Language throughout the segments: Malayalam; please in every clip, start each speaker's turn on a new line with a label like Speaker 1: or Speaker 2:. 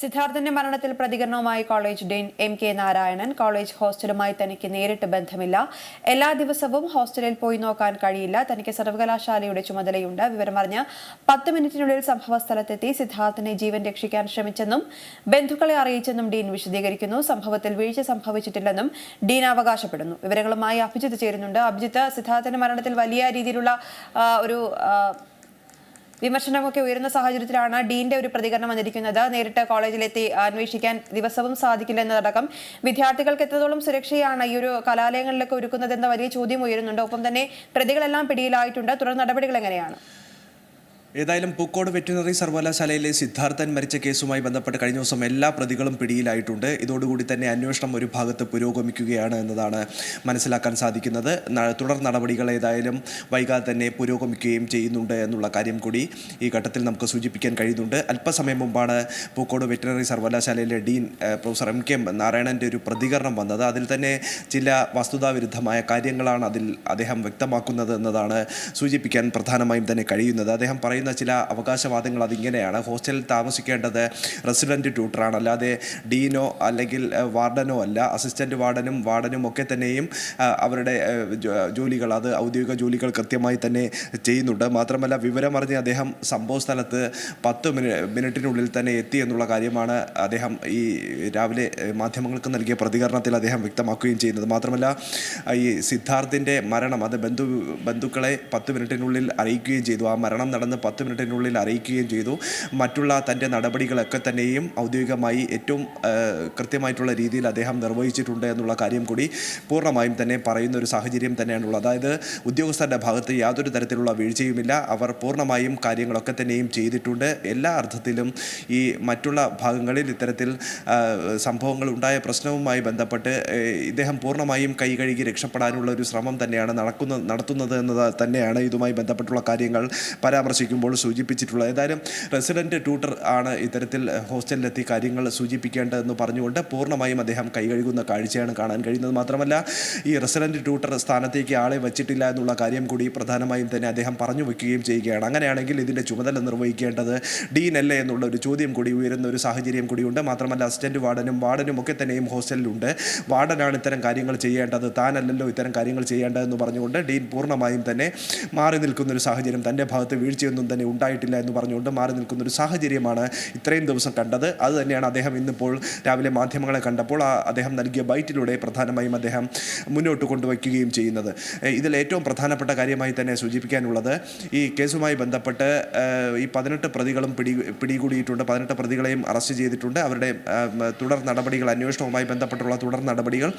Speaker 1: സിദ്ധാർത്ഥന്റെ മരണത്തിൽ പ്രതികരണവുമായി college dean M K Narayanan. College ഹോസ്റ്റലുമായി തനിക്ക് നേരിട്ട് ബന്ധമില്ല. എല്ലാ ദിവസവും ഹോസ്റ്റലിൽ പോയി നോക്കാൻ കഴിയില്ല. തനിക്ക് സർവകലാശാലയുടെ ചുമതലയുണ്ട്. വിവരമറിഞ്ഞ് പത്ത് മിനിറ്റിനുള്ളിൽ സംഭവ സ്ഥലത്തെത്തി സിദ്ധാർത്ഥനെ ജീവൻ രക്ഷിക്കാൻ ശ്രമിച്ചെന്നും ബന്ധുക്കളെ അറിയിച്ചെന്നും ഡീൻ വിശദീകരിക്കുന്നു. സംഭവത്തിൽ വീഴ്ച സംഭവിച്ചിട്ടില്ലെന്നും ഡീൻ അവകാശപ്പെടുന്നു. വിവരങ്ങളുമായി അഭിജിത്ത് ചേരുന്നുണ്ട്. അഭിജിത്ത് സിദ്ധാർത്ഥന്റെ മരണത്തിൽ വലിയ രീതിയിലുള്ള ഒരു വിമർശനമൊക്കെ ഉയരുന്ന സാഹചര്യത്തിലാണ് ഡീന്റെ ഒരു പ്രതികരണം വന്നിരിക്കുന്നത്. നേരിട്ട് കോളേജിലെത്തി അന്വേഷിക്കാൻ ദിവസവും സാധിക്കില്ല എന്നതടക്കം വിദ്യാർത്ഥികൾക്ക് എത്രത്തോളം സുരക്ഷയാണ് ഈ ഒരു കലാലയങ്ങളിലൊക്കെ ഒരുക്കുന്നത് എന്ന വലിയ ചോദ്യം ഉയരുന്നുണ്ട്. ഒപ്പം തന്നെ പ്രതികളെല്ലാം പിടിയിലായിട്ടുണ്ട്. തുടർ നടപടികൾ എങ്ങനെയാണ്?
Speaker 2: ഏതായാലും പൂക്കോട് വെറ്റിനറി സർവകലാശാലയിലെ സിദ്ധാർത്ഥൻ മരിച്ച കേസുമായി ബന്ധപ്പെട്ട് കഴിഞ്ഞ ദിവസം എല്ലാ പ്രതികളും പിടിയിലായിട്ടുണ്ട്. ഇതോടുകൂടി തന്നെ അന്വേഷണം ഒരു ഭാഗത്ത് പുരോഗമിക്കുകയാണ് എന്നതാണ് മനസ്സിലാക്കാൻ സാധിക്കുന്നത്. തുടർ നടപടികൾ ഏതായാലും വൈകാതെ തന്നെ പുരോഗമിക്കുകയും ചെയ്യുന്നുണ്ട് എന്നുള്ള കാര്യം കൂടി ഈ ഘട്ടത്തിൽ നമുക്ക് സൂചിപ്പിക്കാൻ കഴിയുന്നുണ്ട്. അല്പസമയം മുമ്പാണ് പൂക്കോട് വെറ്റിനറി സർവകലാശാലയിലെ ഡീൻ പ്രൊഫസർ എം കെ നാരായണന്റെ ഒരു പ്രതികരണം വന്നത്. അതിൽ തന്നെ ചില വസ്തുതാവിരുദ്ധമായ കാര്യങ്ങളാണ് അതിൽ അദ്ദേഹം വ്യക്തമാക്കുന്നത് എന്നതാണ് സൂചിപ്പിക്കാൻ പ്രധാനമായും തന്നെ കഴിയുന്നത്. അദ്ദേഹം പറയുന്ന ചില അവകാശവാദങ്ങൾ അതിങ്ങനെയാണ്. ഹോസ്റ്റലിൽ താമസിക്കേണ്ടത് റെസിഡന്റ് ട്യൂട്ടറാണ്. അല്ലാതെ ഡീനോ അല്ലെങ്കിൽ വാർഡനോ അല്ല. അസിസ്റ്റന്റ് വാർഡനും വാർഡനും ഒക്കെ തന്നെയും അവരുടെ ജോലികൾ അത് ഔദ്യോഗിക ജോലികൾ കൃത്യമായി തന്നെ ചെയ്യുന്നുണ്ട്. മാത്രമല്ല വിവരമറിഞ്ഞ് അദ്ദേഹം സംഭവ സ്ഥലത്ത് പത്ത് മിനി മിനിറ്റിനുള്ളിൽ തന്നെ എത്തി എന്നുള്ള കാര്യമാണ് അദ്ദേഹം ഈ രാവിലെ മാധ്യമങ്ങൾക്ക് നൽകിയ പ്രതികരണത്തിൽ അദ്ദേഹം വ്യക്തമാക്കുകയും ചെയ്യുന്നത്. മാത്രമല്ല ഈ സിദ്ധാർത്ഥിന്റെ മരണം അത് ബന്ധു ബന്ധുക്കളെ പത്ത് മിനിറ്റിനുള്ളിൽ അറിയിക്കുകയും ചെയ്തു. ആ മരണം നടന്ന് പത്ത് മിനിറ്റിനുള്ളിൽ അറിയിക്കുകയും ചെയ്തു. മറ്റുള്ള തന്റെ നടപടികളൊക്കെ തന്നെയും ഔദ്യോഗികമായി ഏറ്റവും കൃത്യമായിട്ടുള്ള രീതിയിൽ അദ്ദേഹം നിർവഹിച്ചിട്ടുണ്ട് എന്നുള്ള കാര്യം കൂടി പൂർണമായും തന്നെ പറയുന്ന ഒരു സാഹചര്യം തന്നെയാണുള്ളത്. അതായത് ഉദ്യോഗസ്ഥരുടെ ഭാഗത്ത് യാതൊരു തരത്തിലുള്ള വീഴ്ചയുമില്ല. അവർ പൂർണമായും കാര്യങ്ങളൊക്കെ തന്നെയും ചെയ്തിട്ടുണ്ട്. എല്ലാ അർത്ഥത്തിലും ഈ മറ്റുള്ള ഭാഗങ്ങളിൽ ഇത്തരത്തിൽ സംഭവങ്ങൾ ഉണ്ടായ പ്രശ്നവുമായി ബന്ധപ്പെട്ട് ഇദ്ദേഹം പൂർണമായും കൈ കഴുകി രക്ഷപ്പെടാനുള്ള ഒരു ശ്രമം തന്നെയാണ് നടക്കുന്ന നടത്തുന്നത് എന്നത് തന്നെയാണ് ഇതുമായി ബന്ധപ്പെട്ടുള്ള കാര്യങ്ങൾ പരാമർശിക്കുമ്പോൾ സൂചിപ്പിച്ചിട്ടുള്ളത് ഏതായാലും റെസിഡന്റ് ട്യൂട്ടർ ആണ് ഇത്തരത്തിൽ ഹോസ്റ്റലിലെത്തി കാര്യങ്ങൾ സൂചിപ്പിക്കേണ്ടതെന്ന് പറഞ്ഞുകൊണ്ട് പൂർണമായും അദ്ദേഹം കൈ കഴുകുന്ന കാഴ്ചയാണ് കാണാൻ കഴിയുന്നത്. മാത്രമല്ല ഈ റെസിഡന്റ് ട്യൂട്ടർ സ്ഥാനത്തേക്ക് ആളെ വച്ചിട്ടില്ല എന്നുള്ള കാര്യം കൂടി പ്രധാനമായും തന്നെ അദ്ദേഹം പറഞ്ഞു വയ്ക്കുകയും ചെയ്യുകയാണ്. അങ്ങനെയാണെങ്കിൽ ഇതിന്റെ ചുമതല നിർവഹിക്കേണ്ടത് ഡീൻ അല്ലേ എന്നുള്ള ഒരു ചോദ്യം കൂടി ഉയരുന്ന ഒരു സാഹചര്യം കൂടിയുണ്ട്. മാത്രമല്ല അസിസ്റ്റന്റ് വാർഡനും വാർഡനും ഒക്കെ തന്നെയും ഹോസ്റ്റലിലുണ്ട്. വാർഡനാണ് ഇത്തരം കാര്യങ്ങൾ ചെയ്യേണ്ടത് താനല്ലല്ലോ ഇത്തരം കാര്യങ്ങൾ ചെയ്യേണ്ടതെന്ന് പറഞ്ഞുകൊണ്ട് ഡീൻ പൂർണമായും തന്നെ മാറി നിൽക്കുന്ന ഒരു സാഹചര്യം തന്റെ ഭാഗത്ത് വീഴ്ചയൊന്നും തന്നെ ഉണ്ടായിട്ടില്ല എന്ന് പറഞ്ഞുകൊണ്ട് മാറി നിൽക്കുന്ന ഒരു സാഹചര്യമാണ് ഇത്രയും ദിവസം കണ്ടത്. അത് തന്നെയാണ് അദ്ദേഹം ഇന്നിപ്പോൾ രാവിലെ മാധ്യമങ്ങളെ കണ്ടപ്പോൾ ആ അദ്ദേഹം നൽകിയ ബൈറ്റിലൂടെ പ്രധാനമായും അദ്ദേഹം മുന്നോട്ട് കൊണ്ടുവയ്ക്കുകയും ചെയ്യുന്നത്. ഇതിൽ ഏറ്റവും പ്രധാനപ്പെട്ട കാര്യമായി തന്നെ സൂചിപ്പിക്കാനുള്ളത് ഈ കേസുമായി ബന്ധപ്പെട്ട് ഈ പതിനെട്ട് പ്രതികളും പിടി പിടികൂടിയിട്ടുണ്ട്. പതിനെട്ട് പ്രതികളെയും അറസ്റ്റ് ചെയ്തിട്ടുണ്ട്. അവരുടെ തുടർ നടപടികൾ അന്വേഷണവുമായി ബന്ധപ്പെട്ടുള്ള തുടർ നടപടികൾ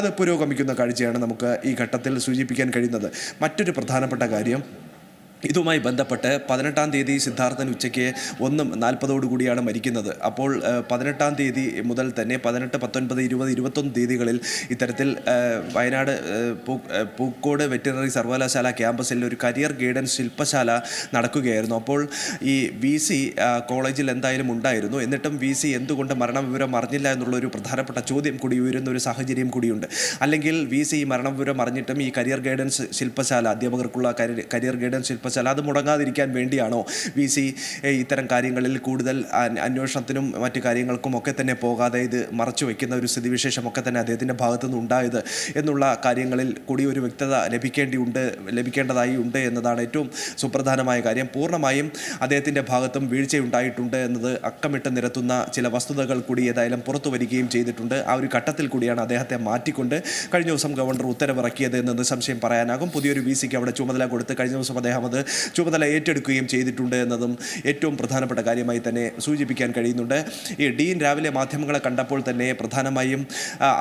Speaker 2: അത് പുരോഗമിക്കുന്ന കാഴ്ചയാണ് നമുക്ക് ഈ ഘട്ടത്തിൽ സൂചിപ്പിക്കാൻ കഴിയുന്നത്. മറ്റൊരു പ്രധാനപ്പെട്ട കാര്യം ഇതുമായി ബന്ധപ്പെട്ട് പതിനെട്ടാം തീയതി സിദ്ധാർത്ഥൻ ഉച്ചയ്ക്ക് ഒന്നും നാൽപ്പതോടുകൂടിയാണ് മരിക്കുന്നത്. അപ്പോൾ പതിനെട്ടാം തീയതി മുതൽ തന്നെ പതിനെട്ട് പത്തൊൻപത് ഇരുപത് ഇരുപത്തൊന്ന് തീയതികളിൽ ഇത്തരത്തിൽ വയനാട് പൂക്കോട് വെറ്റിനറി സർവകലാശാല ക്യാമ്പസിൽ ഒരു കരിയർ ഗൈഡൻസ് ശില്പശാല നടക്കുകയായിരുന്നു. അപ്പോൾ ഈ വി സി കോളേജിൽ എന്തായാലും ഉണ്ടായിരുന്നു. എന്നിട്ടും വി സി എന്തുകൊണ്ട് മരണവിവരം അറിഞ്ഞില്ല എന്നുള്ള ഒരു പ്രധാനപ്പെട്ട ചോദ്യം കൂടി ഉയരുന്ന ഒരു സാഹചര്യം കൂടിയുണ്ട്. അല്ലെങ്കിൽ വി സി മരണവിവരം അറിഞ്ഞിട്ടും ഈ കരിയർ ഗൈഡൻസ് ശില്പശാല അധ്യാപകർക്കുള്ള കരിയർ ഗൈഡൻസ് ഗൈഡൻസ് ശില്പശാല അത് മുടങ്ങാതിരിക്കാൻ വേണ്ടിയാണോ വി സി ഇത്തരം കാര്യങ്ങളിൽ കൂടുതൽ അന്വേഷണത്തിനും മറ്റു കാര്യങ്ങൾക്കും ഒക്കെ തന്നെ പോകാതെ ഇത് മറച്ചു വയ്ക്കുന്ന ഒരു സ്ഥിതിവിശേഷമൊക്കെ തന്നെ അദ്ദേഹത്തിന്റെ ഭാഗത്തു നിന്ന് ഉണ്ടായത് എന്നുള്ള കാര്യങ്ങളിൽ കൂടി ഒരു വ്യക്തത ലഭിക്കേണ്ടിയുണ്ട് ലഭിക്കേണ്ടതായി ഉണ്ട് എന്നതാണ് ഏറ്റവും സുപ്രധാനമായ കാര്യം. പൂർണമായും അദ്ദേഹത്തിന്റെ ഭാഗത്തും വീഴ്ചയുണ്ടായിട്ടുണ്ട് എന്നത് അക്കമിട്ട് നിരത്തുന്ന ചില വസ്തുതകൾ കൂടി ഏതായാലും പുറത്തു വരികയും ചെയ്തിട്ടുണ്ട്. ആ ഒരു ഘട്ടത്തിൽ കൂടിയാണ് അദ്ദേഹത്തെ മാറ്റിക്കൊണ്ട് കഴിഞ്ഞ ദിവസം ഗവർണർ ഉത്തരവിറക്കിയത് എന്നത് സംശയം പറയാനാകും. പുതിയൊരു വി സിക്ക് അവിടെ ചുമതല കൊടുത്ത് കഴിഞ്ഞ ദിവസം അദ്ദേഹം അത് ചുമതല ഏറ്റെടുക്കുകയും ചെയ്തിട്ടുണ്ട് എന്നതും ഏറ്റവും പ്രധാനപ്പെട്ട കാര്യമായി തന്നെ സൂചിപ്പിക്കാൻ കഴിയുന്നുണ്ട്. ഈ ഡീൻ രാവിലെ മാധ്യമങ്ങളെ കണ്ടപ്പോൾ തന്നെ പ്രധാനമായും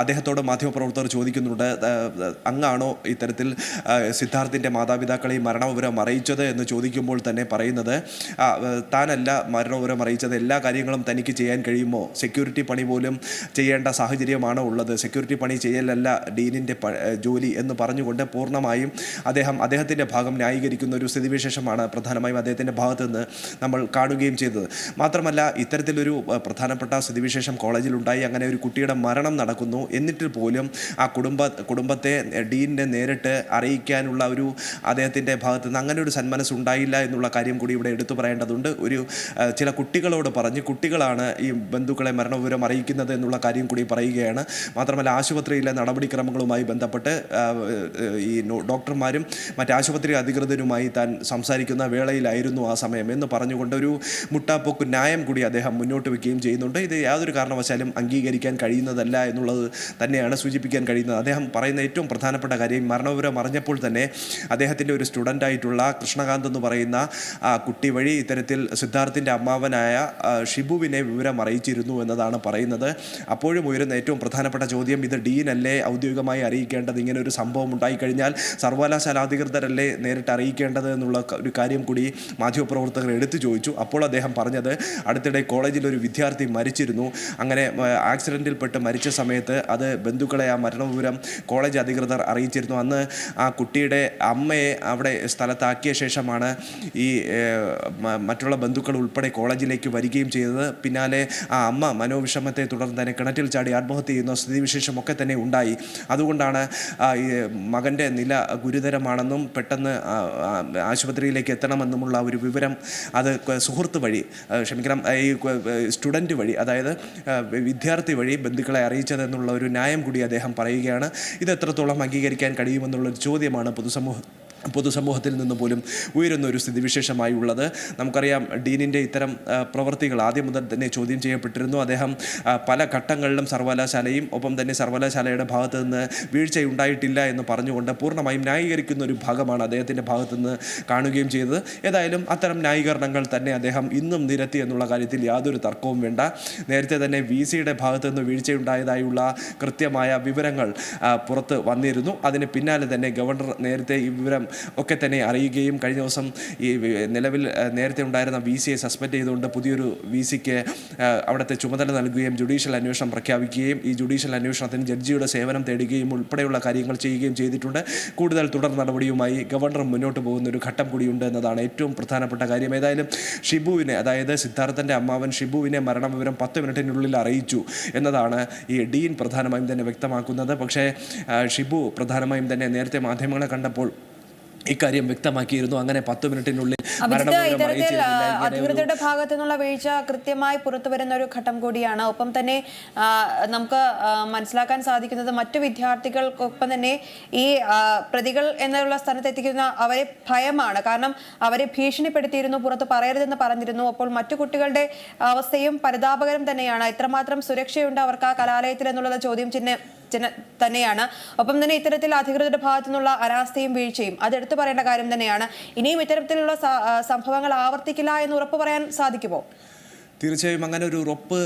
Speaker 2: അദ്ദേഹത്തോട് മാധ്യമപ്രവർത്തകർ ചോദിക്കുന്നുണ്ട് അങ്ങാണോ ഇത്തരത്തിൽ സിദ്ധാർത്ഥിന്റെ മാതാപിതാക്കളെ മരണവിവരം അറിയിച്ചത് എന്ന് ചോദിക്കുമ്പോൾ തന്നെ പറയുന്നത് താനല്ല മരണവിവരം അറിയിച്ചത് എല്ലാ കാര്യങ്ങളും തനിക്ക് ചെയ്യാൻ കഴിയുമോ? സെക്യൂരിറ്റി പണി പോലും ചെയ്യേണ്ട സാഹചര്യമാണോ ഉള്ളത്? സെക്യൂരിറ്റി പണി ചെയ്യലല്ല ഡീനിന്റെ ജോലി എന്ന് പറഞ്ഞുകൊണ്ട് പൂർണമായും അദ്ദേഹം അദ്ദേഹത്തിന്റെ ഭാഗം ന്യായീകരിക്കുന്ന ഒരു സ്ഥിതി സ്ഥിതിവിശേഷമാണ് പ്രധാനമായും അദ്ദേഹത്തിന്റെ ഭാഗത്തു നിന്ന് നമ്മൾ കാണുകയും ചെയ്തത്. മാത്രമല്ല ഇത്തരത്തിലൊരു പ്രധാനപ്പെട്ട സ്ഥിതിവിശേഷം കോളേജിലുണ്ടായി. അങ്ങനെ ഒരു കുട്ടിയുടെ മരണം നടക്കുന്നു. എന്നിട്ട് പോലും ആ കുടുംബ കുടുംബത്തെ ഡീനിനെ നേരിട്ട് അറിയിക്കാനുള്ള ഒരു അദ്ദേഹത്തിന്റെ ഭാഗത്ത് നിന്ന് അങ്ങനെ ഒരു സന്മനസ് ഉണ്ടായില്ല എന്നുള്ള കാര്യം കൂടി ഇവിടെ എടുത്തു പറയേണ്ടതുണ്ട്. ഒരു ചില കുട്ടികളോട് പറഞ്ഞ് കുട്ടികളാണ് ഈ ബന്ധുക്കളെ മരണവിവരം അറിയിക്കുന്നത് എന്നുള്ള കാര്യം കൂടി പറയുകയാണ്. മാത്രമല്ല ആശുപത്രിയിലെ നടപടിക്രമങ്ങളുമായി ബന്ധപ്പെട്ട് ഈ ഡോക്ടർമാരും മറ്റ് ആശുപത്രി അധികൃതരുമായി താൻ സംസാരിക്കുന്ന വേളയിലായിരുന്നു ആ സമയം എന്ന് പറഞ്ഞുകൊണ്ട് ഒരു മുട്ടാപ്പോക്ക് ന്യായം കൂടി അദ്ദേഹം മുന്നോട്ട് വെക്കുകയും ചെയ്യുന്നുണ്ട്. ഇത് യാതൊരു കാരണവശാലും അംഗീകരിക്കാൻ കഴിയുന്നതല്ല എന്നുള്ളത് തന്നെയാണ് സൂചിപ്പിക്കാൻ കഴിയുന്നത്. അദ്ദേഹം പറയുന്ന ഏറ്റവും പ്രധാനപ്പെട്ട കാര്യം മരണവിവരം അറിഞ്ഞപ്പോൾ തന്നെ അദ്ദേഹത്തിന്റെ ഒരു സ്റ്റുഡന്റ് ആയിട്ടുള്ള കൃഷ്ണകാന്ത് എന്ന് പറയുന്ന ആ കുട്ടി വഴി ഇത്തരത്തിൽ സിദ്ധാർത്ഥിന്റെ അമ്മാവനായ ഷിബുവിനെ വിവരം അറിയിച്ചിരുന്നു എന്നതാണ് പറയുന്നത്. അപ്പോഴും ഉയരുന്ന ഏറ്റവും പ്രധാനപ്പെട്ട ചോദ്യം ഇത് ഡീനല്ലേ ഔദ്യോഗികമായി അറിയിക്കേണ്ടത്? ഇങ്ങനെ ഒരു സംഭവം ഉണ്ടായിക്കഴിഞ്ഞാൽ സർവകലാശാല അധികൃതരല്ലേ നേരിട്ട് അറിയിക്കേണ്ടത് എന്നുള്ള ഒരു കാര്യം കൂടി മാധ്യമപ്രവർത്തകർ എടുത്തു ചോദിച്ചു. അപ്പോൾ അദ്ദേഹം പറഞ്ഞത് അടുത്തിടെ കോളേജിൽ ഒരു വിദ്യാർത്ഥി മരിച്ചിരുന്നു. അങ്ങനെ ആക്സിഡന്റിൽപ്പെട്ട് മരിച്ച സമയത്ത് അത് ബന്ധുക്കളെ ആ മരണവിവരം കോളേജ് അധികൃതർ അറിയിച്ചിരുന്നു. അന്ന് ആ കുട്ടിയുടെ അമ്മയെ അവിടെ സ്ഥലത്താക്കിയ ശേഷമാണ് ഈ മറ്റുള്ള ബന്ധുക്കൾ ഉൾപ്പെടെ കോളേജിലേക്ക് വരികയും ചെയ്തത്. പിന്നാലെ ആ അമ്മ മനോവിഷമത്തെ തുടർന്ന് തന്നെ കിണറ്റിൽ ചാടി ആത്മഹത്യ ചെയ്യുന്ന സ്ഥിതിവിശേഷമൊക്കെ തന്നെ ഉണ്ടായി. അതുകൊണ്ടാണ് മകന്റെ നില ഗുരുതരമാണെന്നും പെട്ടെന്ന് ആശുപത്രിയിലേക്ക് എത്തണമെന്നുമുള്ള ഒരു വിവരം അത് സുഹൃത്ത് വഴി ക്ഷമിക്കണം ഈ സ്റ്റുഡന്റ് വഴി അതായത് വിദ്യാർത്ഥി വഴി ബന്ധുക്കളെ അറിയിച്ചതെന്നുള്ള ഒരു ന്യായം കൂടി അദ്ദേഹം പറയുകയാണ്. ഇത് എത്രത്തോളം അംഗീകരിക്കാൻ കഴിയുമെന്നുള്ളൊരു ചോദ്യമാണ് പൊതുസമൂഹം പൊതുസമൂഹത്തിൽ നിന്ന് പോലും ഉയരുന്ന ഒരു സ്ഥിതിവിശേഷമായി ഉള്ളത്. നമുക്കറിയാം ഡീനിന്റെ ഇത്തരം പ്രവൃത്തികൾ ആദ്യം മുതൽ തന്നെ ചോദ്യം ചെയ്യപ്പെട്ടിരുന്നു. അദ്ദേഹം പല ഘട്ടങ്ങളിലും സർവകലാശാലയും ഒപ്പം തന്നെ സർവകലാശാലയുടെ ഭാഗത്ത് നിന്ന് വീഴ്ചയുണ്ടായിട്ടില്ല എന്ന് പറഞ്ഞുകൊണ്ട് പൂർണമായും ന്യായീകരിക്കുന്ന ഒരു ഭാഗമാണ് അദ്ദേഹത്തിന്റെ ഭാഗത്ത് നിന്ന് കാണുകയും ചെയ്തത്. ഏതായാലും അത്തരം ന്യായീകരണങ്ങൾ തന്നെ അദ്ദേഹം ഇന്നും നിരത്തി എന്നുള്ള കാര്യത്തിൽ യാതൊരു തർക്കവും വേണ്ട. നേരത്തെ തന്നെ വി സിയുടെ ഭാഗത്ത് നിന്ന് വീഴ്ചയുണ്ടായതായുള്ള കൃത്യമായ വിവരങ്ങൾ പുറത്ത് വന്നിരുന്നു. അതിന് പിന്നാലെ തന്നെ ഗവർണർ നേരത്തെ ഈ വിവരം ഒക്കെ തന്നെ അറിയുകയും കഴിഞ്ഞ ദിവസം ഈ നിലവിൽ നേരത്തെ ഉണ്ടായിരുന്ന വി സിയെ സസ്പെൻഡ് ചെയ്തുകൊണ്ട് പുതിയൊരു വി സിക്ക് അവിടുത്തെ ചുമതല നൽകുകയും ജുഡീഷ്യൽ അന്വേഷണം പ്രഖ്യാപിക്കുകയും ഈ ജുഡീഷ്യൽ അന്വേഷണത്തിന് ജഡ്ജിയുടെ സേവനം തേടുകയും ഉൾപ്പെടെയുള്ള കാര്യങ്ങൾ ചെയ്യുകയും ചെയ്തിട്ടുണ്ട്. കൂടുതൽ തുടർ നടപടിയുമായി ഗവർണർ മുന്നോട്ട് പോകുന്ന ഒരു ഘട്ടം കൂടിയുണ്ട് എന്നതാണ് ഏറ്റവും പ്രധാനപ്പെട്ട കാര്യം. ഏതായാലും ഷിബുവിനെ അതായത് സിദ്ധാർത്ഥന്റെ അമ്മാവൻ ഷിബുവിനെ മരണവിവരം പത്ത് മിനിറ്റിനുള്ളിൽ അറിയിച്ചു എന്നതാണ് ഈ ഡീൻ പ്രധാനമായും തന്നെ വ്യക്തമാക്കുന്നത്. പക്ഷേ ഷിബു പ്രധാനമായും തന്നെ നേരത്തെ മാധ്യമങ്ങളെ കണ്ടപ്പോൾ ഇക്കാര്യം വ്യക്തമാക്കിയിരുന്നു. അങ്ങനെ പത്ത് മിനിറ്റിനുള്ളിൽ
Speaker 1: അധികൃതരുടെ ഭാഗത്തു നിന്നുള്ള വീഴ്ച കൃത്യമായി പുറത്തു വരുന്ന ഒരു ഘട്ടം കൂടിയാണ്. ഒപ്പം തന്നെ നമുക്ക് മനസ്സിലാക്കാൻ സാധിക്കുന്നത് മറ്റു വിദ്യാർത്ഥികൾക്കൊപ്പം തന്നെ ഈ പ്രതികൾ എന്നുള്ള സ്ഥലത്ത് എത്തിക്കുന്ന അവരെ ഭയമാണ്. കാരണം അവരെ ഭീഷണിപ്പെടുത്തിയിരുന്നു പുറത്ത് പറയരുതെന്ന് പറഞ്ഞിരുന്നു. അപ്പോൾ മറ്റു കുട്ടികളുടെ അവസ്ഥയും പരിതാപകരം തന്നെയാണ്. ഇത്രമാത്രം സുരക്ഷയുണ്ട് അവർക്ക് ആ കലാലയത്തിൽ എന്നുള്ളത് ചോദ്യം ചിഹ്ന- തന്നെയാണ്. ഒപ്പം തന്നെ ഇത്തരത്തിൽ അധികൃതരുടെ ഭാഗത്തു നിന്നുള്ള അനാസ്ഥയും വീഴ്ചയും അത് എടുത്തു പറയേണ്ട കാര്യം തന്നെയാണ്. ഇനിയും ഇത്തരത്തിലുള്ള സംഭവങ്ങൾ ആവർത്തിക്കില്ല എന്ന് ഉറപ്പു പറയാൻ സാധിക്കുമോ?
Speaker 2: തീർച്ചയായും അങ്ങനെ ഒരു ഉറപ്പ്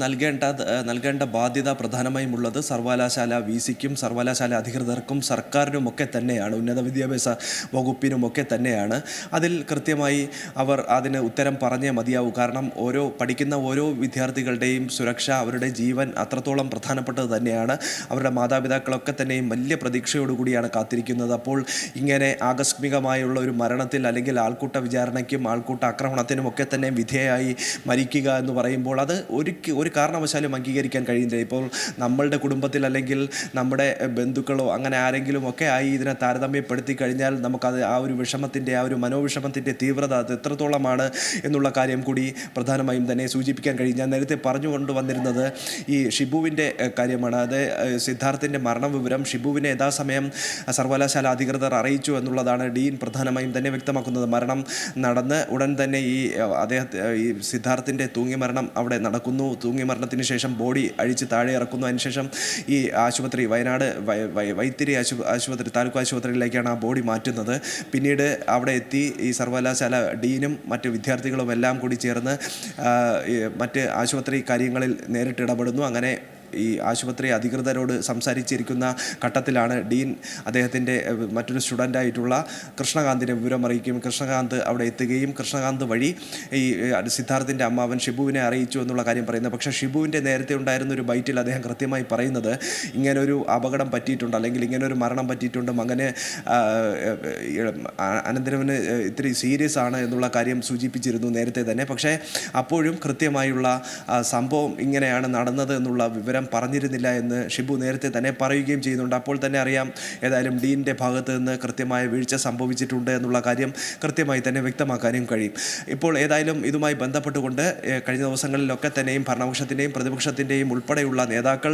Speaker 2: നൽകേണ്ട നൽകേണ്ട ബാധ്യത പ്രധാനമായും ഉള്ളത് സർവകലാശാല വി സിക്കും സർവകലാശാല അധികൃതർക്കും സർക്കാരിനും ഒക്കെ തന്നെയാണ് ഉന്നത വിദ്യാഭ്യാസ വകുപ്പിനും ഒക്കെ തന്നെയാണ്. അതിൽ കൃത്യമായി അവർ അതിന് ഉത്തരം പറഞ്ഞേ മതിയാവൂ. കാരണം ഓരോ പഠിക്കുന്ന ഓരോ വിദ്യാർത്ഥികളുടെയും സുരക്ഷ അവരുടെ ജീവൻ അത്രത്തോളം പ്രധാനപ്പെട്ടത് തന്നെയാണ്. അവരുടെ മാതാപിതാക്കളൊക്കെ തന്നെയും വലിയ പ്രതീക്ഷയോടുകൂടിയാണ് കാത്തിരിക്കുന്നത്. അപ്പോൾ ഇങ്ങനെ ആകസ്മികമായുള്ള ഒരു മരണത്തിൽ അല്ലെങ്കിൽ ആൾക്കൂട്ട വിചാരണയ്ക്കും ആൾക്കൂട്ട ആക്രമണത്തിനും ഒക്കെ തന്നെ വിധേയായി മരിക്കുക എന്ന് പറയുമ്പോൾ അത് ഒരു ഒരു കാരണവശാലും അംഗീകരിക്കാൻ കഴിയുന്നില്ല. ഇപ്പോൾ നമ്മളുടെ കുടുംബത്തിൽ അല്ലെങ്കിൽ നമ്മുടെ ബന്ധുക്കളോ അങ്ങനെ ആരെങ്കിലും ഒക്കെ ആയി ഇതിനെ താരതമ്യപ്പെടുത്തി കഴിഞ്ഞാൽ നമുക്കത് ആ ഒരു വിഷമത്തിന്റെ ആ ഒരു മനോവിഷമത്തിന്റെ തീവ്രത അത് എത്രത്തോളമാണ് എന്നുള്ള കാര്യം കൂടി പ്രധാനമായും തന്നെ സൂചിപ്പിക്കാൻ കഴിയും. ഞാൻ നേരത്തെ പറഞ്ഞുകൊണ്ട് വന്നിരുന്നത് ഈ ഷിബുവിന്റെ കാര്യമാണ്. അത് സിദ്ധാർത്ഥിന്റെ മരണവിവരം ഷിബുവിനെ യഥാസമയം സർവകലാശാല അധികൃതർ അറിയിച്ചു എന്നുള്ളതാണ് ഡീൻ പ്രധാനമായും തന്നെ വ്യക്തമാക്കുന്നത്. മരണം നടന്ന് ഉടൻ തന്നെ ഈ അദ്ദേഹത്തെ ഈ സിദ്ധാർത്ഥിന്റെ തൂങ്ങി മരണം അവിടെ നടക്കുന്നു. തൂങ്ങി മരണത്തിന് ശേഷം ബോഡി അഴിച്ച് താഴെ ഇറക്കുന്നു. അതിനുശേഷം ഈ ആശുപത്രി വയനാട് വൈത്തിരി ആശു ആശുപത്രി താലൂക്ക് ആശുപത്രിയിലേക്കാണ് ആ ബോഡി മാറ്റുന്നത്. പിന്നീട് അവിടെ എത്തി ഈ സർവകലാശാല ഡീനും മറ്റ് വിദ്യാർത്ഥികളും എല്ലാം കൂടി ചേർന്ന് മറ്റ് ആശുപത്രി കാര്യങ്ങളിൽ നേരിട്ട് ഇടപെടുന്നു. അങ്ങനെ ഈ ആശുപത്രി അധികൃതരോട് സംസാരിച്ചിരിക്കുന്ന ഘട്ടത്തിലാണ് ഡീൻ അദ്ദേഹത്തിന്റെ മറ്റൊരു സ്റ്റുഡന്റായിട്ടുള്ള കൃഷ്ണകാന്തിനെ വിവരം അറിയിക്കും. കൃഷ്ണകാന്ത് അവിടെ എത്തുകയും കൃഷ്ണകാന്ത് വഴി ഈ സിദ്ധാർത്ഥിന്റെ അമ്മാവൻ ഷിബുവിനെ അറിയിച്ചു എന്നുള്ള കാര്യം പറയുന്നത് പക്ഷേ ഷിബുവിന്റെ നേരത്തെ ഉണ്ടായിരുന്ന ഒരു ബൈറ്റിൽ അദ്ദേഹം കൃത്യമായി പറയുന്നത് ഇങ്ങനൊരു അപകടം പറ്റിയിട്ടുണ്ട് അല്ലെങ്കിൽ ഇങ്ങനൊരു മരണം പറ്റിയിട്ടുണ്ട് മകന് അനന്തരവന് ഇത്തിരി സീരിയസ് ആണ് എന്നുള്ള കാര്യം സൂചിപ്പിച്ചിരുന്നു നേരത്തെ തന്നെ. പക്ഷേ അപ്പോഴും കൃത്യമായുള്ള സംഭവം ഇങ്ങനെയാണ് നടന്നത് എന്നുള്ള വിവരം പറഞ്ഞിരുന്നില്ല എന്ന് ഷിബു നേരത്തെ തന്നെ പറയുകയും ചെയ്യുന്നുണ്ട്. അപ്പോൾ തന്നെ അറിയാം ഏതായാലും ഡീന്റെ ഭാഗത്ത് നിന്ന് കൃത്യമായ വീഴ്ച സംഭവിച്ചിട്ടുണ്ട് എന്നുള്ള കാര്യം കൃത്യമായി തന്നെ വ്യക്തമാക്കാനും കഴിയും. ഇപ്പോൾ ഏതായാലും ഇതുമായി ബന്ധപ്പെട്ടുകൊണ്ട് കഴിഞ്ഞ ദിവസങ്ങളിലൊക്കെ തന്നെയും ഭരണപക്ഷത്തിന്റെയും പ്രതിപക്ഷത്തിന്റെയും ഉൾപ്പെടെയുള്ള നേതാക്കൾ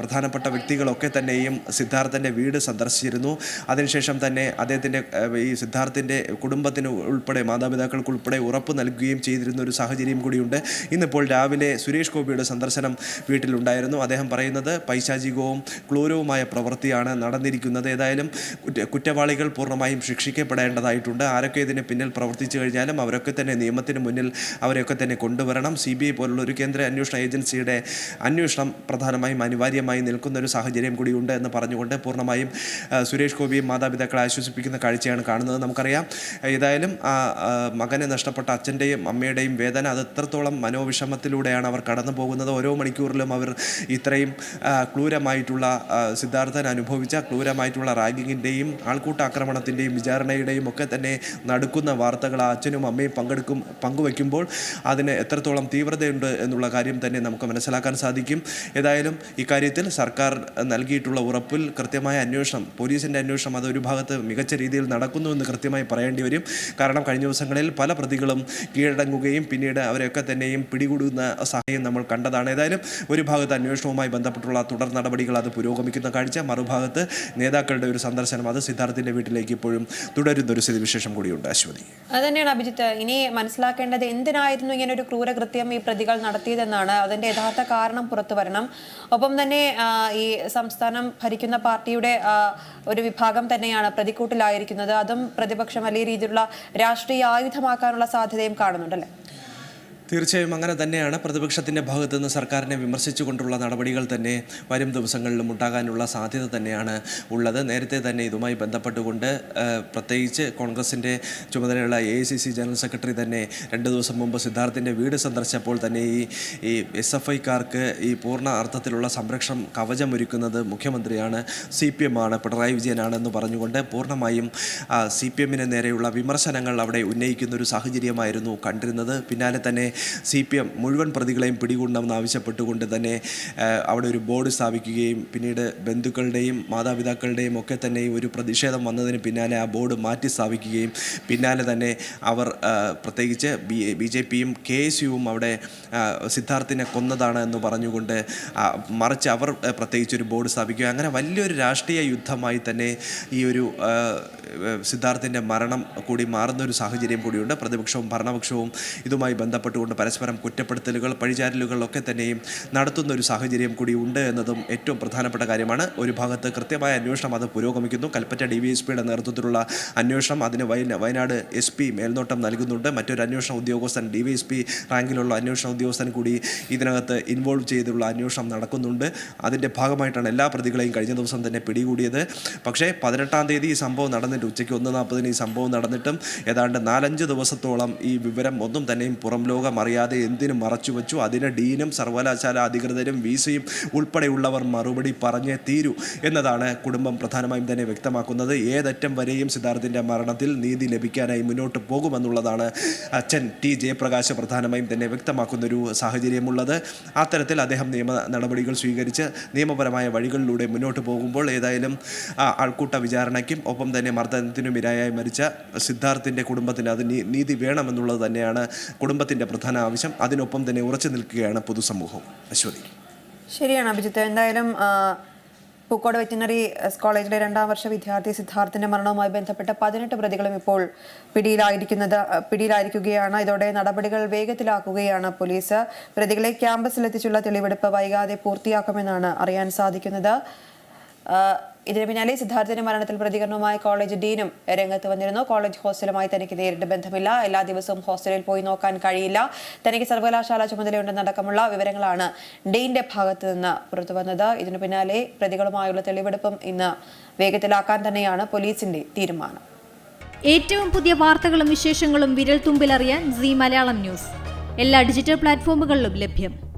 Speaker 2: പ്രധാനപ്പെട്ട വ്യക്തികളൊക്കെ തന്നെയും സിദ്ധാർത്ഥന്റെ വീട് സന്ദർശിച്ചിരുന്നു. അതിനുശേഷം തന്നെ അദ്ദേഹത്തിന്റെ ഈ സിദ്ധാർത്ഥിന്റെ കുടുംബത്തിന് ഉൾപ്പെടെ മാതാപിതാക്കൾക്ക് ഉൾപ്പെടെ ഉറപ്പ് നൽകുകയും ചെയ്തിരുന്ന ഒരു സാഹചര്യം കൂടിയുണ്ട്. ഇന്നിപ്പോൾ രാവിലെ സുരേഷ് ഗോപിയുടെ സന്ദർശനം വീട്ടിലുണ്ടായിരുന്നു. അദ്ദേഹം പറയുന്നത് പൈശാചികവും ക്രൂരവുമായ പ്രവൃത്തിയാണ് നടന്നിരിക്കുന്നത്. ഏതായാലും കുറ്റവാളികൾ പൂർണമായും ശിക്ഷിക്കപ്പെടേണ്ടതായിട്ടുണ്ട്. ആരൊക്കെ ഇതിന് പിന്നിൽ പ്രവർത്തിച്ചു കഴിഞ്ഞാലും അവരൊക്കെ തന്നെ നിയമത്തിന് മുന്നിൽ അവരെയൊക്കെ തന്നെ കൊണ്ടുവരണം. സി ബി ഐ പോലുള്ള ഒരു കേന്ദ്ര അന്വേഷണ ഏജൻസിയുടെ അന്വേഷണം പ്രധാനമായും അനിവാര്യമായി നിൽക്കുന്ന ഒരു സാഹചര്യം കൂടിയുണ്ട് എന്ന് പറഞ്ഞുകൊണ്ട് പൂർണമായും സുരേഷ് ഗോപിയും മാതാപിതാക്കളെ ആശ്വസിപ്പിക്കുന്ന കാഴ്ചയാണ് കാണുന്നത്. നമുക്കറിയാം ഏതായാലും ആ മകനെ നഷ്ടപ്പെട്ട അച്ഛന്റെയും അമ്മയുടെയും വേദന അത് എത്രത്തോളം മനോവിഷമത്തിലൂടെയാണ് അവർ കടന്നു പോകുന്നത് ഓരോ മണിക്കൂറിലും അവർ ഇത്രയും ക്രൂരമായിട്ടുള്ള സിദ്ധാർത്ഥൻ അനുഭവിച്ച ക്രൂരമായിട്ടുള്ള റാഗിങ്ങിന്റെയും ആൾക്കൂട്ട ആക്രമണത്തിന്റെയും വിചാരണയുടെയും ഒക്കെ തന്നെ നടക്കുന്ന വാർത്തകൾ അച്ഛനും അമ്മയും പങ്കെടുക്കും പങ്കുവയ്ക്കുമ്പോൾ അതിന് എത്രത്തോളം തീവ്രതയുണ്ട് എന്നുള്ള കാര്യം തന്നെ നമുക്ക് മനസ്സിലാക്കാൻ സാധിക്കും. ഏതായാലും ഇക്കാര്യത്തിൽ സർക്കാർ നൽകിയിട്ടുള്ള ഉറപ്പിൽ കൃത്യമായ അന്വേഷണം പോലീസിന്റെ അന്വേഷണം അത് ഒരു ഭാഗത്ത് മികച്ച രീതിയിൽ നടക്കുന്നു എന്ന് കൃത്യമായി പറയേണ്ടി വരും. കാരണം കഴിഞ്ഞ ദിവസങ്ങളിൽ പല പ്രതികളും കീഴടങ്ങുകയും പിന്നീട് അവരെയൊക്കെ തന്നെയും പിടികൂടുന്ന സാഹചര്യം നമ്മൾ കണ്ടതാണ്. ഏതായാലും ഒരു ഭാഗത്ത് അന്വേഷണവുമായി ബന്ധപ്പെട്ടുള്ള തുടർ നടപടികൾ അത് പുരോഗമിക്കുന്ന കാഴ്ച. മറുഭാഗത്ത് നേതാക്കളുടെ ഒരു സന്ദർശനം അത് സിദ്ധാർത്ഥിന്റെ വീട്ടിലേക്ക് ഇപ്പോഴും തുടരുന്ന ഒരു സ്ഥിതിവിശേഷം കൂടിയുണ്ട്. അശ്വതി.
Speaker 1: അത് തന്നെയാണ് അഭിജിത്ത്. ഇനി മനസ്സിലാക്കേണ്ടത് എന്തിനായിരുന്നു ഇങ്ങനെ ഒരു ക്രൂരകൃത്യം ഈ പ്രതികൾ നടത്തിയതെന്നാണ്. അതിന്റെ യഥാർത്ഥ കാരണം പുറത്തു വരണം. ഒപ്പം തന്നെ ഈ സംസ്ഥാനം ഭരിക്കുന്ന പാർട്ടിയുടെ ഒരു വിഭാഗം തന്നെയാണ് പ്രതിക്കൂട്ടിലായിരിക്കുന്നത്. അതും പ്രതിപക്ഷം വലിയ രീതിയിലുള്ള രാഷ്ട്രീയ ആയുധമാക്കാനുള്ള സാധ്യതയും കാണുന്നുണ്ടല്ലേ
Speaker 2: തീർച്ചയായും അങ്ങനെ തന്നെയാണ് പ്രതിപക്ഷത്തിന്റെ ഭാഗത്തു നിന്ന് സർക്കാരിനെ വിമർശിച്ചുകൊണ്ടുള്ള നടപടികൾ തന്നെ വരും ദിവസങ്ങളിലും ഉണ്ടാകാനുള്ള സാധ്യത തന്നെയാണ് ഉള്ളത്. നേരത്തെ തന്നെ ഇതുമായി ബന്ധപ്പെട്ടുകൊണ്ട് പ്രത്യേകിച്ച് കോൺഗ്രസിന്റെ ചുമതലയുള്ള എ ജനറൽ സെക്രട്ടറി തന്നെ രണ്ട് ദിവസം മുമ്പ് സിദ്ധാർത്ഥിന്റെ വീട് സന്ദർശിച്ചപ്പോൾ തന്നെ ഈ ഈ എസ് എഫ് ഐക്കാർക്ക് ഈ പൂർണ അർത്ഥത്തിലുള്ള സംരക്ഷണം കവചമൊരുക്കുന്നത് മുഖ്യമന്ത്രിയാണ് സി പി എം ആണ് പിണറായി വിജയനാണെന്ന് പറഞ്ഞുകൊണ്ട് പൂർണമായും സി പി എമ്മിന് നേരെയുള്ള വിമർശനങ്ങൾ അവിടെ ഉന്നയിക്കുന്ന ഒരു സാഹചര്യമായിരുന്നു കണ്ടിരുന്നത്. പിന്നാലെ തന്നെ സി പി എം മുഴുവൻ പ്രതികളെയും പിടികൂടണമെന്ന് ആവശ്യപ്പെട്ടുകൊണ്ട് തന്നെ അവിടെ ഒരു ബോർഡ് സ്ഥാപിക്കുകയും പിന്നീട് ബന്ധുക്കളുടെയും മാതാപിതാക്കളുടെയും ഒക്കെ തന്നെ ഒരു പ്രതിഷേധം വന്നതിന് പിന്നാലെ ആ ബോർഡ് മാറ്റി സ്ഥാപിക്കുകയും പിന്നാലെ തന്നെ അവർ പ്രത്യേകിച്ച് ബി ബി ജെ പിയും കെ എസ് യുവും അവിടെ സിദ്ധാർത്ഥിനെ കൊന്നതാണ് എന്ന് പറഞ്ഞുകൊണ്ട് മറിച്ച് അവർ പ്രത്യേകിച്ച് ഒരു ബോർഡ് സ്ഥാപിക്കുക അങ്ങനെ വലിയൊരു രാഷ്ട്രീയ യുദ്ധമായി തന്നെ ഈ ഒരു സിദ്ധാർത്ഥിന്റെ മരണം കൂടി മാറുന്ന ഒരു സാഹചര്യം കൂടിയുണ്ട്. പ്രതിപക്ഷവും ഭരണപക്ഷവും ഇതുമായി ബന്ധപ്പെട്ടുകൊണ്ട് പരസ്പരം കുറ്റപ്പെടുത്തലുകൾ പഴിചാരലുകൾ ഒക്കെ തന്നെയും നടത്തുന്ന ഒരു സാഹചര്യം കൂടി ഉണ്ട് എന്നതും ഏറ്റവും പ്രധാനപ്പെട്ട കാര്യമാണ്. ഒരു ഭാഗത്ത് കൃത്യമായ അന്വേഷണം അത് പുരോഗമിക്കുന്നു. കൽപ്പറ്റ ഡി വി നേതൃത്വത്തിലുള്ള അന്വേഷണം അതിന് വയനാട് എസ് മേൽനോട്ടം നൽകുന്നുണ്ട്. മറ്റൊരു അന്വേഷണ ഉദ്യോഗസ്ഥൻ ഡി റാങ്കിലുള്ള അന്വേഷണ ഉദ്യോഗസ്ഥൻ കൂടി ഇതിനകത്ത് ഇൻവോൾവ് ചെയ്തുള്ള അന്വേഷണം നടക്കുന്നുണ്ട്. അതിന്റെ ഭാഗമായിട്ടാണ് എല്ലാ പ്രതികളെയും കഴിഞ്ഞ ദിവസം തന്നെ പിടികൂടിയത്. പക്ഷേ പതിനെട്ടാം തീയതി ഈ സംഭവം നടന്നിട്ട് ഉച്ചയ്ക്ക് ഒന്ന് നാൽപ്പതിന് ഈ സംഭവം നടന്നിട്ടും ഏതാണ്ട് നാലഞ്ച് ദിവസത്തോളം ഈ വിവരം ഒന്നും തന്നെയും പുറം ലോകം അറിയാതെ എന്തിനും മറച്ചുവെച്ചു അതിന് ഡീനും സർവകലാശാല അധികൃതരും വി സിയും ഉൾപ്പെടെയുള്ളവർ മറുപടി പറഞ്ഞേ തീരൂ എന്നതാണ് കുടുംബം പ്രധാനമായും തന്നെ വ്യക്തമാക്കുന്നത്. ഏതറ്റം വരെയും സിദ്ധാർത്ഥിന്റെ മരണത്തിൽ നീതി ലഭിക്കാനായി മുന്നോട്ട് പോകുമെന്നുള്ളതാണ് അച്ഛൻ ടി ജയപ്രകാശ് പ്രധാനമായും തന്നെ വ്യക്തമാക്കുന്ന ഒരു സാഹചര്യമുള്ളത്. അത്തരത്തിൽ അദ്ദേഹം നിയമ നടപടികൾ സ്വീകരിച്ച് നിയമപരമായ വഴികളിലൂടെ മുന്നോട്ട് പോകുമ്പോൾ ഏതായാലും ആൾക്കൂട്ട വിചാരണയ്ക്കും ഒപ്പം തന്നെ മർദ്ദനത്തിനും ഇരയായി മരിച്ച സിദ്ധാർത്ഥിന്റെ കുടുംബത്തിന് അത് നീ- നീതി വേണമെന്നുള്ളത് തന്നെയാണ് കുടുംബത്തിന്റെ പ്രധാന ആവശ്യം അതിനൊപ്പം തന്നെ ഉറച്ചു നിൽക്കുകയാണ് പൊതുസമൂഹവും. അശ്വതി.
Speaker 1: ശരിയാണ് അഭിജിത്ത്. എന്തായാലും പൂക്കോട് വെറ്റിനറി കോളേജിലെ രണ്ടാം വർഷ വിദ്യാർത്ഥി സിദ്ധാർത്ഥിന്റെ മരണവുമായി ബന്ധപ്പെട്ട പതിനെട്ട് പ്രതികളും ഇപ്പോൾ പിടിയിലായിരിക്കുന്നത് പിടിയിലായിരിക്കുകയാണ്. ഇതോടെ നടപടികൾ വേഗത്തിലാക്കുകയാണ് പോലീസ്. പ്രതികളെ ക്യാമ്പസിലെത്തിച്ചുള്ള തെളിവെടുപ്പ് വൈകാതെ പൂർത്തിയാക്കുമെന്നാണ് അറിയാൻ സാധിക്കുന്നത്. ഇതിന് പിന്നാലെ സിദ്ധാർത്ഥിന്റെ മരണത്തിൽ പ്രതികരണവുമായി കോളേജ് ഡീനും രംഗത്ത് വന്നിരുന്നു. കോളേജ് ഹോസ്റ്റലുമായി തനിക്ക് നേരിട്ട് ബന്ധമില്ല. എല്ലാ ദിവസവും ഹോസ്റ്റലിൽ പോയി നോക്കാൻ കഴിയില്ല. തനിക്ക് സർവകലാശാല ചുമതലയുണ്ടെന്നടക്കമുള്ള വിവരങ്ങളാണ് ഡീന്റെ ഭാഗത്ത് നിന്ന് പുറത്തു വന്നത്. ഇതിനു പിന്നാലെ പ്രതികളുമായുള്ള തെളിവെടുപ്പും ഇന്ന് വേഗത്തിലാക്കാൻ തന്നെയാണ് പോലീസിന്റെ തീരുമാനം.
Speaker 3: ഏറ്റവും പുതിയ വാർത്തകളും വിശേഷങ്ങളും വിരൽ തുമ്പിലറിയാൻ സി മലയാളം ന്യൂസ്. എല്ലാ ഡിജിറ്റൽ പ്ലാറ്റ്ഫോമുകളിലും ലഭ്യം.